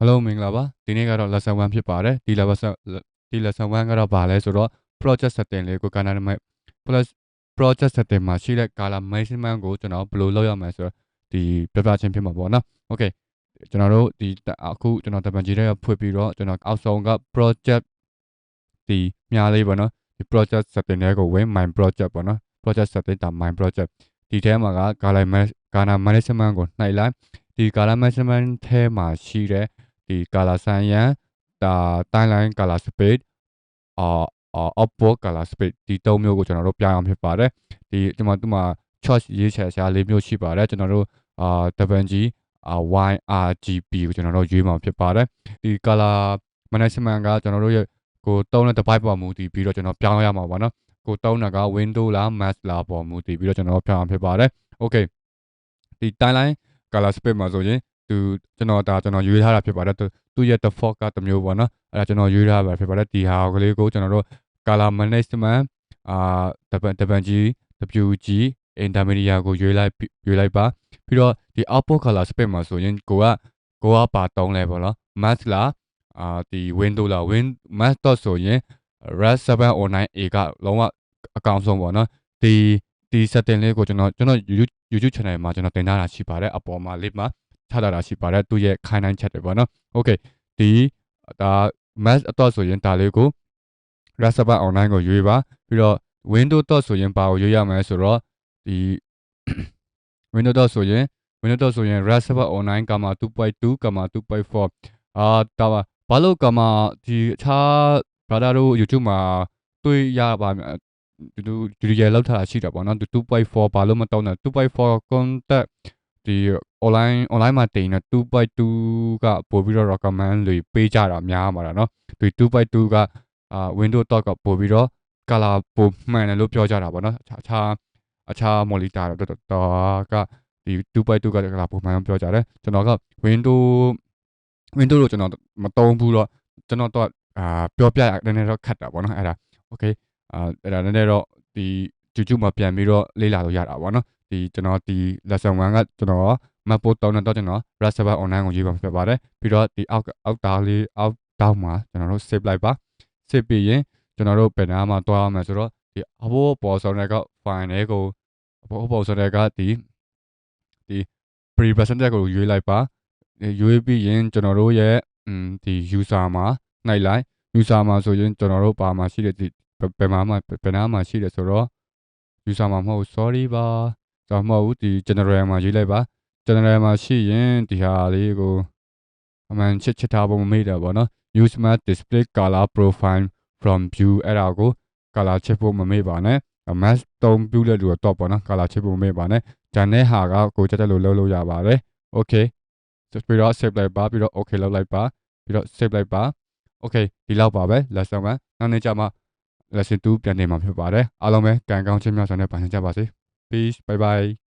Hello မင်္ဂလာပါဒီနေ့ကတော့ lesson 1ဖြစ်ပါတယ်ဒီ level ဒီ lesson 1ကတော့ဘာလဲဆိုတော့ project setting လေးကိုကဏ္ဍနံပါတ် plus project setting မှာရှိတဲ့ color maximum ကိုကျွန်တော်ဘယ်လိုလုပ်ရမလဲဆိုတော့ဒီပြပြချင်းဖြစ်မှာပေါ့နော် okay ကျွန်တော်တို့ဒီအခုကျွန်တော်တပံကြီးတွေကဖွင့်ပြီးတော့ကျွန်တော်အောက်ဆုံးက project ဒီမြားလေးပေါ့နော်ဒီ project setting တွေကိုဝင် my project ပေါ့နော် project setting ဒါ my project ဒီထဲမှာက color color management ကိုနှိုက်လိုက်ဒီ color management ထဲမှာရှိတဲ့ ဒီ color cyan ဒါ timeline color space အာ output color space ဒီ၃မျိုးကိုကျွန်တော်တို့ပြအောင်ဖြစ်ပါတယ်ဒီဒီမှာဒီမှာ choice ရေးချယ်ရှာ၄မျိုးရှိပါတယ်ကျွန်တော်တို့အာ WG YRGB ကိုကျွန်တော်တို့ရွေးမှာဖြစ်ပါတယ်ဒီ color management ကကျွန်တော်တို့ရဲ့ကိုတုံးတဲ့ device ပေါ်မူတည်ပြီးတော့ကျွန်တော်ပြောင်းရမှာပါနော်ကိုတုံးတာက window လား mac လားပေါ်မူတည်ပြီးတော့ကျွန်တော်ပြောင်းအောင်ဖြစ်ပါတယ် okay ဒီ timeline color space မှာဆိုရင် သူကျွန်တော်ဒါကျွန်တော်ရွေးထားတာဖြစ်ပါတယ်သူရဲ့ default ကတစ်မျိုးပေါ့နော်အဲ့ဒါကျွန်တော်ရွေးထားတာဖြစ်ပါတယ်ဒီဟာကလေးကိုကျွန်တော်တို့ color management အာတပန်တပန်ကြီး WG intermedia ကိုရွေးလိုက်ရွေးလိုက်ပါပြီးတော့ဒီ output color space မှာဆိုရင်ကိုကကိုကပါတုံးလဲပေါ့နော် mask လားအာဒီ window လား win mask တော့ဆိုရင် red 709a ကလုံးဝအကောင်ဆုံးပေါ့နော်ဒီဒီ setting လေးကိုကျွန်တော်ကျွန်တော် YouTube YouTube channel မှာကျွန်တော်တင်ထားတာရှိပါတယ်အပေါ်မှာ link မှာ ချထားတာရှိပါတယ်သူရဲ့ခိုင်းနိုင်ချက်တွေပေါ့နော် okay ဒီဒါ mask တော့ဆိုရင်ဒါလေးကို Raspberry online ကိုရွေးပါပြီးတော့ Windows တော့ဆိုရင်ဘာကိုရွေးရမလဲဆိုတော့ဒီ Windows တော့ဆိုရင် Windows တော့ဆိုရင် Raspberry online 2.2 2.4အာဒါပါဘာလို့ကမှဒီအခြား brother တို့ YouTube မှာတွေ့ရပါဒီလိုဒီရလောက်ထားတာရှိတာပေါ့နော်2.4ဘာလို့မတောင်းတာ2.4 contact ဒီ online online မှာတင်တဲ့2.2ကပို့ပြီးတော့ recommend တွေပေးကြတာများမှာလားเนาะဒီ2.2ကအာ Windows တော့ကပို့ပြီးတော့ color ပိုမှန်တယ်လို့ပြောကြတာပေါ့เนาะအခြားအခြား monitor တော့ကဒီ2.2က color ပိုမှန်လို့ပြောကြတယ်ကျွန်တော်က Windows Windows လို့ကျွန်တော်မသုံးဘူးတော့ကျွန်တော်တော့အာပြောပြရနည်းနည်းတော့ခက်တာပေါ့เนาะအဲ့ဒါ okay အာအဲ့ဒါနည်းနည်းတော့ဒီ YouTube မှာပြန်ပြီးတော့လေ့လာလို့ရတာပေါ့เนาะဒီကျွန်တော်ဒီ lesson 1ကကျွန်တော် map ပို့တောင်းတော့ကျွန်တော် Raspberry online ကိုရေးပါဖြစ်ပါတယ်ပြီးတော့ဒီအောက်အောက်တားလေးအောက်တောင်းမှာကျွန်တော်တို့ save လိုက်ပါ save ပြီးရင်ကျွန်တော်တို့ဘယ်နာမှာတွားရမှာဆိုတော့ဒီအဘောပေါ်ဆောင်တဲ့က file တွေကိုအဘောပေါ်ဆောင်တဲ့ကဒီဒီ pre-present ကိုရွေးလိုက်ပါရွေးပြီးရင်ကျွန်တော်တို့ရဲ့ဒီ user မှာနှိုက်လိုက် user မှာဆိုရင်ကျွန်တော်တို့ပါမှာရှိတဲ့ဒီဘယ်မှာမှဘယ်နာမှာရှိတယ်ဆိုတော့ user မှာမဟုတ် sorry ပါကျွန်တော်မဟုတ်ဒီ general မှာရေးလိုက်ပါ general မှာရှိရင်ဒီဟာလေးကိုအမှန်ချစ်ချစ်ထားဖို့မမေ့တာပေါ့နော် use smart display color profile from view အဲ့ဒါကို color ချစ်ဖို့မမေ့ပါနဲ့ mask တုံးပြုတဲ့လူတော့ပေါ့နော် color ချစ်ဖို့မမေ့ပါနဲ့ဂျန်တဲ့ဟာကကိုကြက်တက်လို့လုပ်လို့ရပါတယ် okay ပြီးတော့ save လိုက်ပါပြီးတော့ okay လုပ်လိုက်ပါပြီးတော့ save လိုက်ပါ okay ဒီလောက်ပါပဲ lesson 1နောက်နေ့ကျမှ lesson 2ပြန်နေမှာဖြစ်ပါတယ်အားလုံးပဲကံကောင်းချမ်းမြောက်စွာနဲ့ပိုင်ကြပါစေ peace bye bye